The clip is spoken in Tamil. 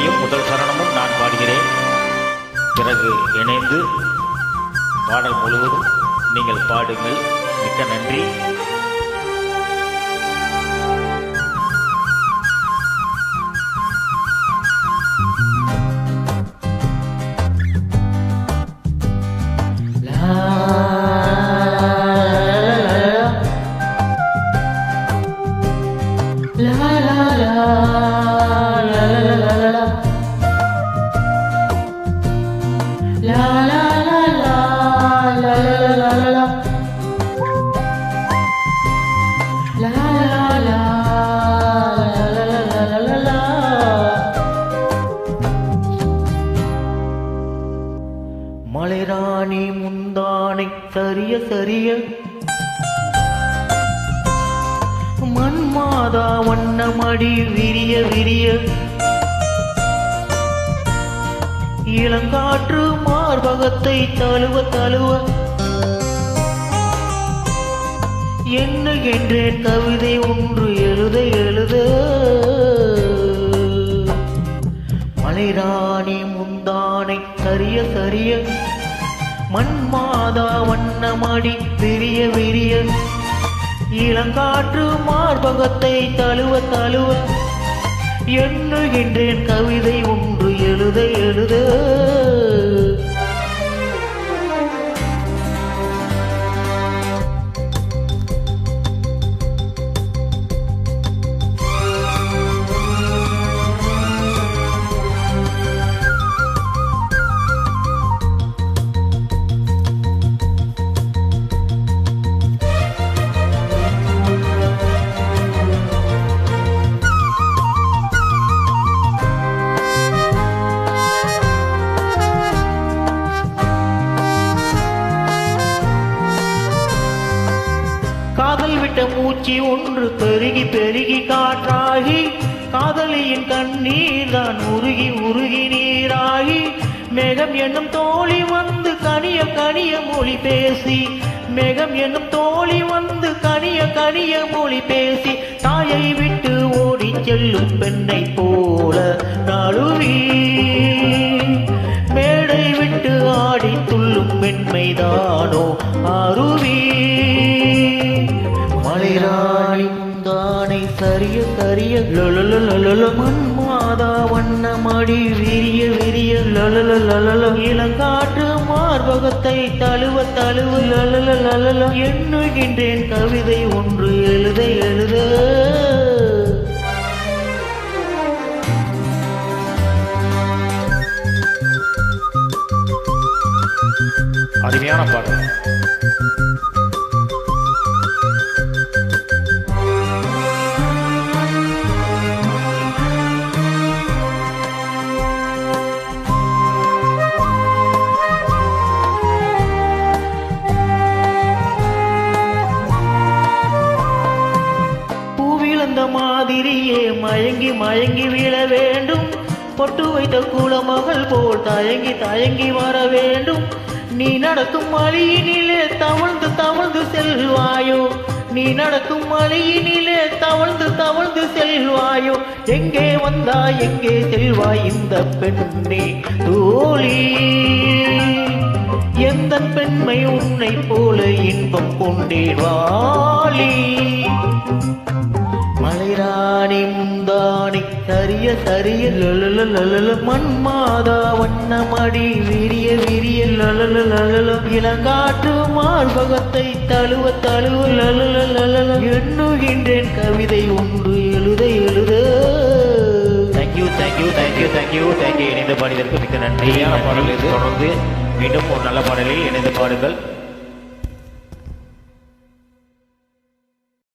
வரியும் முதல் சரணமும் நான் பாடுகிறேன். பிறகு இணைந்து பாடல் முழுவதும் நீங்கள் பாடுங்கள். மிக்க நன்றி. மலைராணி முந்தானை சரிய சரிய. மண்மாதா வண்ணமடி விரிய விரிய. இளங்காற்று மார்பகத்தை தழுவ தழுவ. என்ன என்றேன் கவிதை ஒன்று எழுத மண்மாதா வண்ணமாடி விரிய விரிய. இளங்காற்று மார்பகத்தை தழுவ தழுவ. எண்ணுகின்றேன் கவிதை ஒன்று எழுத எழுத. பூச்சி ஒன்று பெருகி பெருகி காற்றாகி காதலியின் கண்ணீர் தான் உருகி உருகி நீராகி மேகம் என்னும் தோழி வந்து கனிய கனிய மொழி பேசி மேகம் என்னும் தோழி வந்து கனிய கனிய மொழி பேசி தாயை விட்டு ஓடிச் செல்லும் பெண்ணை போல நழுவி மேடை விட்டு ஆடி துள்ளும் பெண்மைதானோ அருவி மலைராணி முந்தானை சரிய சரிய லலல மண் மாதா வண்ணமடி விரிய விரிய லொலலொலொல இளங்காற்று மார்பகத்தை தழுவ தழுவ லொலலொலொல எண்ணுகின்றேன் கவிதை ஒன்று எழுத எழுத அருமையான பாடல் பூவிழந்த மாதிரியே மயங்கி மயங்கி விழ வேண்டும். பொட்டு வைத்த குலமகள் போல் தயங்கி தயங்கி வர வேண்டும். நீ நடக்கும் வழியினிலே தவழ்ந்து தவழ்ந்து செல்வாயோ? நீ நடக்கும் வழியினிலே தவழ்ந்து தவழ்ந்து செல்வாயோ? எங்கே வந்தாய் எங்கே செல்வாய் இந்த பெண்ணே? தோழி எந்த பெண்மை உன்னை போல இன்பம் கொண்டேன் மலைராணி முந்தாணி சரிய சரிய லொலலொலொல மண் மாதா வண்ணமடி விரிய விரிய லொலலொலொல இளங்காற்று மார்பகத்தை தழுவ தழுவ லொலலொலொல எண்ணுகின்றேன் கவிதை ஒன்று எழுத எழுத. Thank you thank you thank you thank you thank you இணைந்து பாடியதற்கு மிக்க நன்றி. அருமையான பாடல் இது. தொடர்ந்து மீண்டும் ஒரு நல்ல பாடலில் இணைந்து பாடுங்கள்.